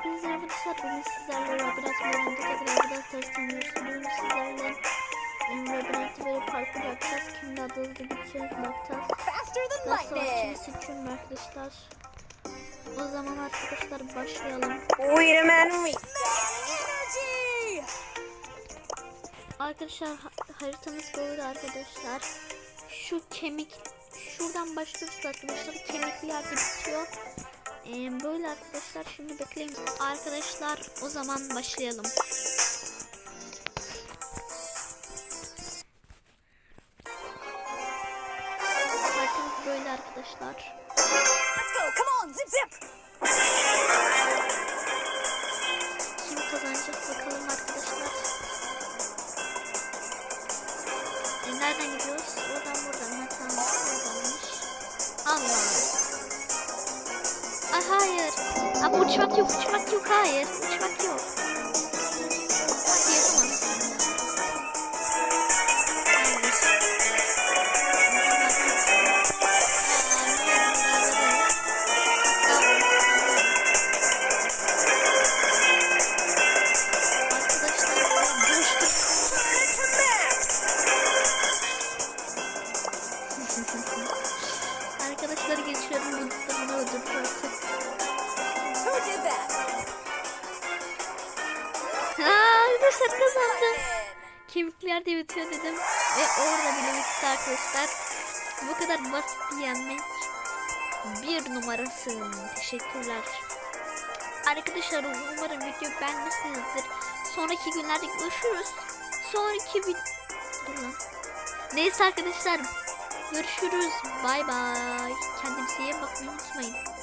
Hepinize arkadaşlar bugün sizlerle Roblox Mobile'de tekrar biraz test oynuyoruz. Bugün sizlerle Roblox'ı böyle parkur yapacağız. Kim daha hızlı gidecek bakacağız. Faster than Daha lightning. savaşçıyı seçiyorum arkadaşlar. O zaman arkadaşlar başlayalım. Wait a minute. Energy. Arkadaşlar ha- haritamız böyle arkadaşlar. Şu kemik şuradan başlıyoruz arkadaşlar. Kemikli yerde bitiyor. Ee, böyle arkadaşlar şimdi bekleyin. Arkadaşlar o zaman başlayalım. Haritamız böyle arkadaşlar. Let's go. Come on. Zip zip. Kim kazanacak bakalım arkadaşlar. E, nereden gidiyoruz? Oradan buradan. Ha tamam. Hayır. Ama uçmak yok, uçmak yok. Hayır, uçmak yok. Arkadaşlar geçiyorum bunu öldürdüm artık. Arkadaşlar kazandım. Kemikler de bitiyor dedim. Ve orada bile bitti arkadaşlar. Bu kadar basit yenmek. Bir numarasın. Teşekkürler. Arkadaşlar umarım video beğenmişsinizdir. Sonraki günlerde görüşürüz. Sonraki bir... Dur lan. Neyse arkadaşlar. Görüşürüz. Bay bay. Kendinize iyi bakmayı unutmayın.